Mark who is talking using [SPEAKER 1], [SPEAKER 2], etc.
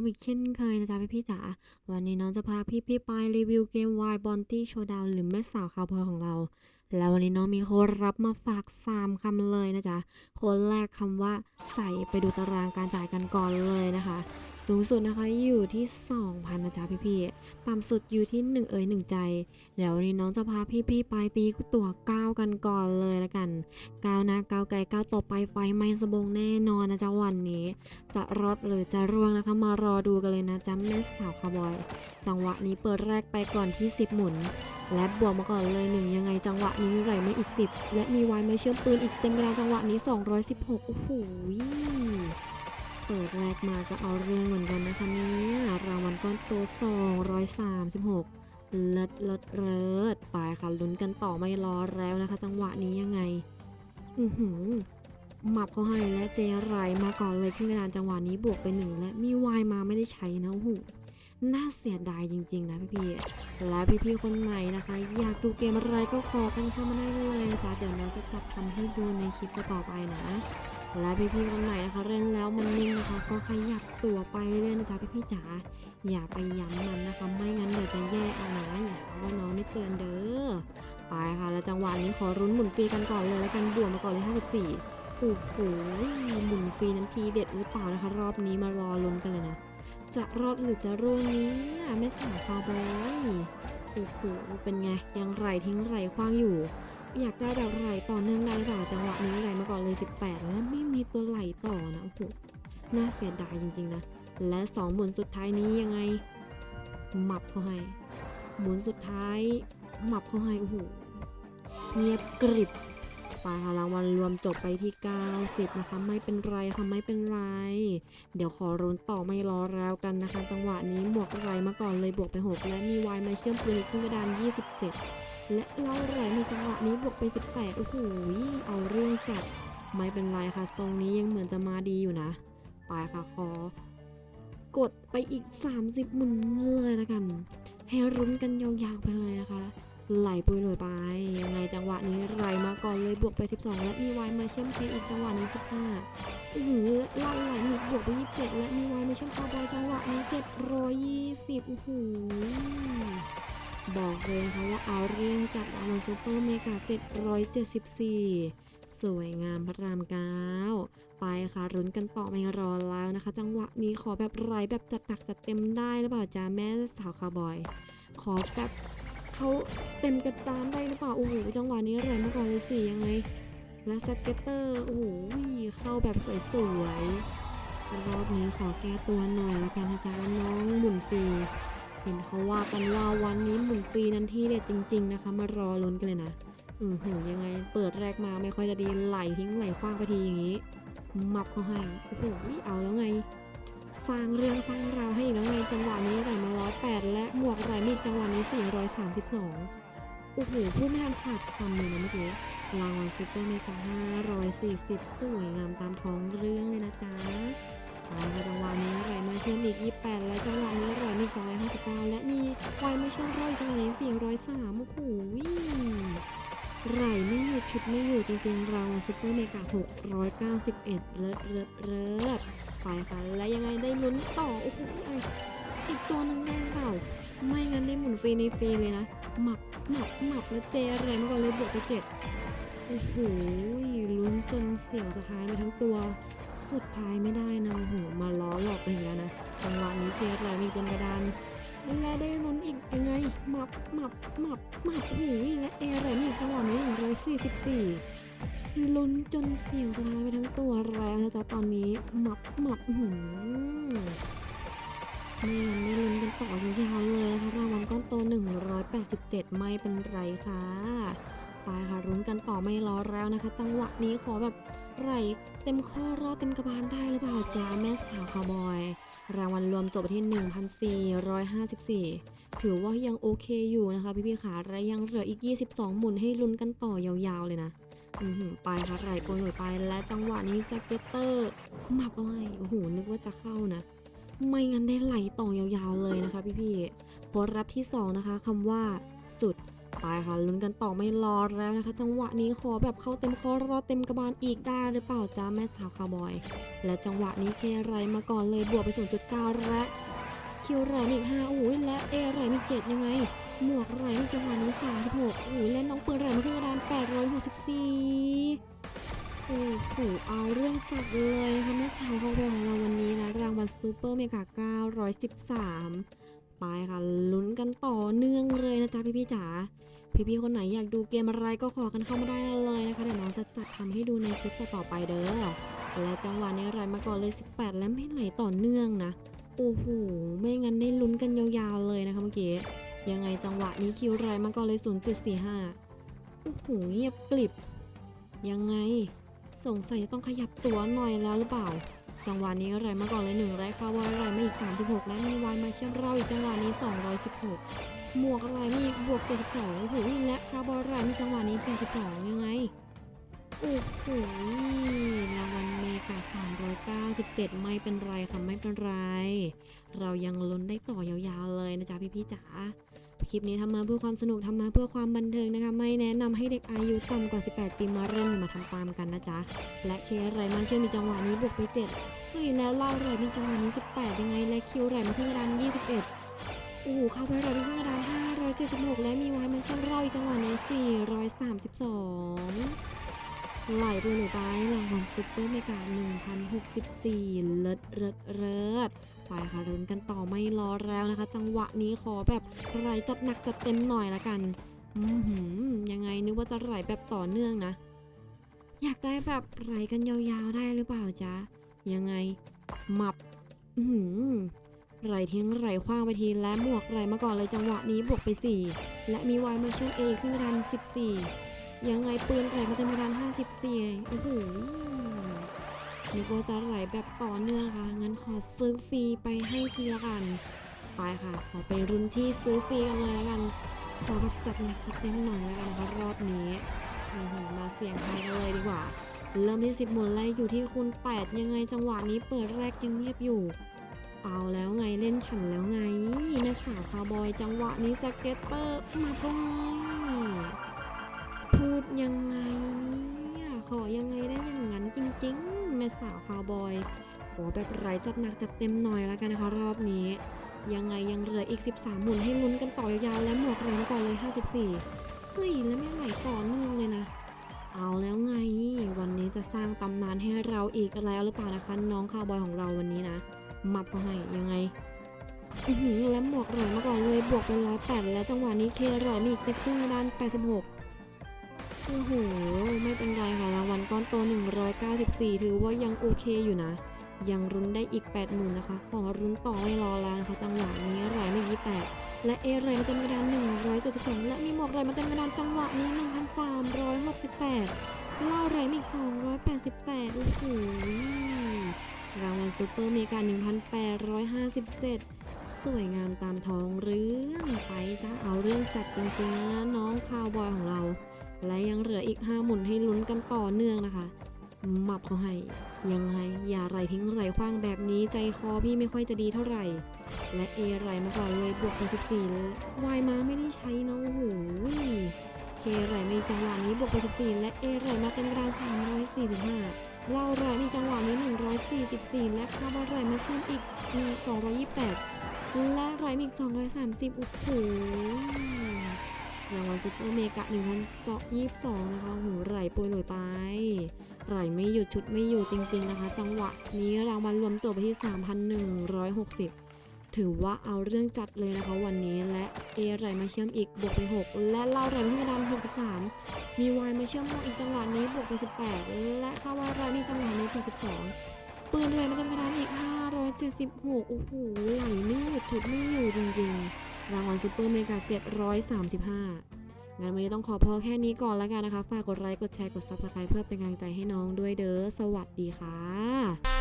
[SPEAKER 1] มอีกเช่นเคยนะจ๊ะพี่พี่ๆจ๋าวันนี้น้องจะพาพี่พี่ๆไปรีวิวเกม Y b o n t y Showdown หรือแม่สาวคาวพอยของเรา แล้ววันนี้น้องมีโค้ดรับมาฝาก 3คำเลยนะจ๊ะโค้ดแรกคำว่าใส่ไปดูตารางการจ่ายกันก่อนเลยนะคะ สูงสุดนะคะอยู่ที่ 2,000นะจ๊ะพี่ๆต่ำสุดอยู่ที่ 1 เอ๋ย1 ใจ เดี๋ยววันนี้น้องจะพาพี่ๆไปตีตัวก้าวกันก่อนเลยละกันก้าวน้าก้าวไกลก้าวต่อไปไฟไหม้สะบงแน่นอนนะจ๊ะวันนี้ จะรอดหรือจะร่วงนะคะมารอดูกันเลยนะจ๊ะแม่สาวคาวบอย จังหวะนี้เปิดแรกไปก่อนที่ 10 หมุนและบวกมาก่อนเลยหนึ่งยังไงจังหวะนี้ไหลไม่อีก 10 และมีวายไม่เชื่อมปืนอีกเต็มกระดาจังหวะนี้ 216 โอ้โห เปิดแรกมาก็เอาเรื่องเหมือนกันนะคะเนี่ยรางวัลก้อนโต236 เลิศเลิศเลิศไปค่ะลุ้นกันต่อไม่รอแล้วนะคะ จังหวะนี้ยังไง อือหือหมับเขาให้และเจไรมาก่อนเลยขึ้นกระดานจังหวะนี้บวกไปหนึ่งและมีวายมาไม่ได้ใช้นะโอ้โหน่าเสียดายจริงๆนะพี่ๆและพี่ๆคนไหนนะคะ อยากดูเกมอะไรก็ขอกันเข้ามาได้เลยจ๊ะเดี๋ยวน้องจะจัดทำให้ดูในคลิปต่อไปนะ และพี่ๆคนไหนนะคะเล่นแล้วมันนิ่งนะคะ ก็ขยับตัวไปเรื่อยๆนะจ๊ะพี่ๆจ๋าอย่าไปย้ำมันนะคะ ไม่งั้นเดี๋ยวจะแย่เอานะอย่าหาว่าน้องไม่เตือนเด้อไปค่ะ แล้วจังหวะนี้ขอรุ้นหมุนฟรีกันก่อนเลยแล้วกันบวกมาก่อนเลย 54โอ้โหหมุนฟรีนั้นทีเด็ดหรือเปล่านะคะ รอบนี้มารอลุ้นกันเลยนะจะรอดหรือจะร่วงนี้ไม่สาวคาวบอยโอ้โหเป็นไงยังไหลทิ้งไหลคว้างอยู่ อยากได้แบบไหลต่อเนื่องได้หรือเปล่าจังหวะนี้ไหลมาก่อนเลย 18 แล้วไม่มีตัวไหลต่อนะโอ้โหน่าเสียดายจริงๆนะ และสองหมุนสุดท้ายนี้ยังไงหมับเขาให้ หมุนสุดท้ายหมับเขาให้โอ้โหเงียบกริบไปค่ะรางวัลรวมจบไปที่ 90 นะคะ ไม่เป็นไรค่ะไม่เป็นไร เดี๋ยวขอรุนต่อไม่รอแล้วกันนะคะ จังหวะนี้หมวกไรมาก่อนเลยบวกไป 6 และมีวายมาเชื่อมปืนอีกขึ้นกระดาน 27 และเล่าไรในจังหวะนี้บวกไป 18 โอ้โห เอาเรื่องจัด ไม่เป็นไรค่ะ ทรงนี้ยังเหมือนจะมาดีอยู่นะ ไปค่ะขอกดไปอีก 30หมุนเลยละกัน ให้รุ้นกันยาวๆไปเลยนะคะ ไหลปุยเลยไป ยังไงจังหวะนี้ไหลมาก่อนเลยบวกไป 12 และมีวายมาเชื่อมเคอีกจังหวะนี้ 15อือหือและไหลมีกบวกไป 27 และมีวายมาเชื่อมคาร์บอยจังหวะนี้ 720โอ้โห บอกเลยนะคะว่าเอาเรื่องจัดเอามาซูเปอร์เมกา774 สวยงามพระรามเก้าไปค่ะรุนกันต่อไม่รอแล้วนะคะ จังหวะนี้ขอแบบไรแบบจัดหนักจัดเต็มได้หรือเปล่าจ้าแม่สาวคาวบอย ขอแบบเขาเต็มกระดานได้หรือเปล่าโอ้โหจังหวะนี้อะไรมาก่อนเลยสี่ยังไงและสเก็ตเตอร์โอ้โหเข้าแบบสวยๆรอบนี้ขอแก้ตัวหน่อยละกันนะจ๊ะน้องหมุนฟรี เห็นเขาว่ากันว่าวันนี้หมุนฟรีนั้นที่เด็ดจริง ๆ นะคะ มารอลุ้นกันเลยนะอือหือยังไง เปิดแรกมาไม่ค่อยจะดีไหลทิ้งไหลคว้างไปทีอย่างนี้มับเขาให้โอ้โหเอาแล้วไง สร้างเรื่องสร้างราวให้อีกแล้วไงจังหวะนี้ไหลมาร้อยแปดและหมวกไหลมีจังหวะนี้ 432 โอ้โหพูดไม่ทันขาดคำเลยนะเมื่อกี้รางวัลซูเปอร์เมกา540 สวยงามตามท้องเรื่องเลยนะจ๊ะ ตามาจังหวะนี้ไหลมาเชื่อมอีก 28 และจังหวะนี้ไหลมีอีก259 และมีวายมาเชื่อมร้อยจังหวะนี้403โอ้โหไหลไม่หยุดชุดไม่อยู่จริงๆรางวัลซูเปอร์เมกา691 เลิศเลิศเลิศไปค่ะและยังไงได้ลุ้นต่อโอ้โหไออีกตัวหนึ่งได้เปล่า ไม่งั้นได้หมุนฟรีในฟรีเลยนะหมับหมับหมับแล้วเจอะไรมาก่อนเลยบวกไปเจ็ดโอ้โหลุ้นจนเสียวสะท้านไปทั้งตัว สุดท้ายไม่ได้นะโอ้โหมาล้อหลอกไปอีกแล้วนะจังหวะนี้เคลียร์ไหลมีเต็มกระดานและได้ลุ้นอีกยังไงหมับหมับหมับหมับโอ้โหและเอไรนี่จังหวะนี้144ลุ้นจนเสียวสะท้านไปทั้งตัวแล้วนะจ๊ะตอนนี้หมับหมับอื้อหือไม่งั้นได้ลุ้นกันต่อยาวๆเลยนะคะรางวัลก้อนโต 187 ไม่เป็นไรค่ะไปค่ะรุ้นกันต่อไม่รอแล้วนะคะ จังหวะนี้ขอแบบไหล เต็มข้อรอดเต็มกระบาลได้หรือเปล่าจ้าแม่สาวคาวบอย รางวัลรวมจบที่ 1,454 ถือว่ายังโอเคอยู่นะคะพี่ๆขาและยังเหลืออีก 22 หมุนให้ลุ้นกันต่อยาวๆเลยนะอือหือไปค่ะไหลโปรยหน่วยไปและจังหวะนี้สเก็ตเตอร์หมับเอาไว้โอ้โหนึกว่าจะเข้านะ ไม่งั้นได้ไหลต่อยาวๆเลยนะคะ พี่ๆโค้ดรับที่ 2 นะคะคำว่าสุด ไปค่ะลุ้นกันต่อไม่รอแล้วนะคะ จังหวะนี้ขอแบบเข้าเต็มคอรอเต็มกระบาลอีกได้หรือเปล่าจ้าแม่สาวคาวบอย และจังหวะนี้เคไรมาก่อนเลยบวกไป0.9และคิวไรมอีก5อุ้ยและเอไรมอีก7ยังไง หมวกไรมอีกจังหวะนี้ 36อุ้ยและน้องปืนไรมาขึ้นกระดาน864โอ้โหเอาเรื่องจัดเลยนะคะแม่สาวคาวบอยของเราวันนี้นะรางวัลซูเปอร์เมกา913 ไปค่ะลุ้นกันต่อเนื่องเลยนะจ๊ะพี่ๆจ๋าพี่ๆคนไหนอยากดูเกมอะไรก็ขอกันเข้ามาได้เลยนะคะเดี๋ยวน้องจะจัดทำให้ดูในคลิปต่อๆไปเด้อและจังหวะนี้ไรมาก่อนเลย 18 และไม่ไหลต่อเนื่องนะโอ้โหไม่งั้นได้ลุ้นกันยาวๆเลยนะคะเมื่อกี้ยังไงจังหวะนี้คิวไรมาก่อนเลย 0.45โอ้โหเงียบกลิบยังไงสงสัยจะต้องขยับตัวหน่อยแล้วหรือเปล่า จังหวะนี้ไรมาก่อนเลยหนึ่งไรคาวายไรมาอีก 36 และมีวายมาเชื่อมเราอีกจังหวะนี้ 216 หมวกไรมาอีกบวก 72โอ้โหและคาวายไรมีจังหวะนี้ 72 ยังไงโอ้โหรางวัลเมกา397 ไม่เป็นไรค่ะ ไม่เป็นไร เรายังลุ้นได้ต่อยาวๆเลยนะจ๊ะพี่ๆจ๋า คลิปนี้ทำมาเพื่อความสนุกทำมาเพื่อความบันเทิงนะคะ ไม่แนะนำให้เด็กอายุต่ำกว่า 18 ปีมาเล่นหรือมาทำตามกันนะจ๊ะ และเคไรมาเชื่อมีจังหวะนี้บวกไป 7 เฮ้ยแล้วเล่าไรมีจังหวะนี้ 18 ยังไง และคิวไรมาขึ้นกระดาน 21 โอ้โหเข้าไปไรมาขึ้นกระดาน 576 และมีวายมาเชื่อเราอีกจังหวะนี้ 432 ไหลไปเลยไปรางวัลซุปเปอร์เมกา1,064 เลิศเลิศเลิศไปค่ะรุนกันต่อไม่รอแล้วนะคะ จังหวะนี้ขอแบบไหลจัดหนักจัดเต็มหน่อยละกันอือหือยังไงนึกว่าจะไหลแบบต่อเนื่องนะ อยากได้แบบไหลกันยาวๆได้หรือเปล่าจ๊ะ ยังไงหมับอือหือไหลทิ้งไหลคว้างไปทีและหมวกไหลมาก่อนเลยจังหวะนี้บวกไป 4 และมีวายเมอร์เชนเอขึ้นกระดาน14 ยังไงปืนไหลมาเต็มกระดาน54 โอ้โหนึกว่าจะไหลแบบต่อเนื่องค่ะ งั้นขอซื้อฟรีไปให้ทีละกัน ไปค่ะ ขอไปรุ่นที่ซื้อฟรีกันเลยละกัน ขอแบบจัดหนักจัดเต็มหน่อยแล้วกันนะคะรอบนี้มาเสี่ยงทายกันเลยดีกว่า เริ่มที่ 10 หมุนไล่อยู่ที่คูณ8 ยังไงจังหวะนี้เปิดแรกยังเงียบอยู่ เอาแล้วไงเล่นฉันแล้วไงแม่สาวคาวบอย จังหวะนี้สเก็ตเตอร์มาก็ไงพูดยังไง เนี่ย ขอยังไงได้อย่างนั้นจริงๆ แม่สาวคาวบอย ขอแบบไรจัดหนักจัดเต็มหน่อยแล้วกันนะคะรอบนี้ ยังไงยังเหลืออีก 13 หมุนให้ลุ้นกันต่อยาวๆและหมวกแรงก่อนเลย 54 เฮ้ย แล้วไม่ไหลต่อเนื่องเลยนะ เอาแล้วไง วันนี้จะสร้างตำนานให้เราอีกแล้วหรือเปล่านะคะน้องคาวบอยของเราวันนี้นะมับเขาให้ยังไงแล้วหมวกแรงมาก่อนเลยบวกเป็นร้อยแปดและจังหวะนี้เครอยมีอีกในครึ่งด้าน 86 โอ้โห ไม่เป็นไรค่ะรางวัลก้อนโต 194 ถือว่ายังโอเคอยู่นะ ยังรุนได้อีก8หมื่นนะคะ ขอรุนต่อไม่รอแล้วนะคะ จังหวะนี้ไหลมา28แและเอไหลมาเต็มกระดาน 172 และมีหมวกไหลมาเต็มกระดานจังหวะนี้ 1,368เล่าไหลมาอีก 288 โอ้โห รางวัลซูเปอร์เมกา 1,857สวยงามตามท้องเรื่องไปจ้าเอาเรื่องจัดจริงๆนะน้องคาวบอยของเรา และยังเหลืออีก 5 หมุนให้ลุ้นกันต่อเนื่องนะคะหมับเขาให้ ยังไงอย่าไหลทิ้งไหลคว้างแบบนี้ใจคอพี่ไม่ค่อยจะดีเท่าไหร่ และเอไหลมาก่อนเลยบวกไป 14วายมาไม่ได้ใช้เนะโอ้โหเคไหลมีจังหวะนี้บวกไป 14 และเอไหลมาเต็มกระดาน345เราไหลมีจังหวะนี้ 144 และคาบอนไหลมาเชื่อมอีก 228 และไหลมีอีก 230โอ้โห รางวัลซุปเปอร์เมกะ1,022นะคะหูไหลปุยหน่วยไป ไหลไม่หยุดชุดไม่อยู่จริง ๆนะคะ จังหวะนี้รางวัลรวมจบไปที่ 3,160 ถือว่าเอาเรื่องจัดเลยนะคะวันนี้และเอไหลมาเชื่อมอีกบวกไป 6 และเล่าไหลมาที่กระดาน63 มีวายมาเชื่อมหกอีกจังหวะนี้บวกไป 18 และค่าว่ายไรมีจังหวะนี้ 72 ปืนไหลมาเต็มกระดานอีก 576 โอ้โหไหลไม่หยุดชุดไม่อยู่จริง ๆ รางวัลซูเปอร์เมกา735งั้นวันนี้ต้องขอพอแค่นี้ก่อนแล้วกันนะคะ ฝากกดไลค์ กดแชร์ กด Subscribe เพื่อเป็นกำลังใจให้น้องด้วยเด้อ สวัสดีค่ะ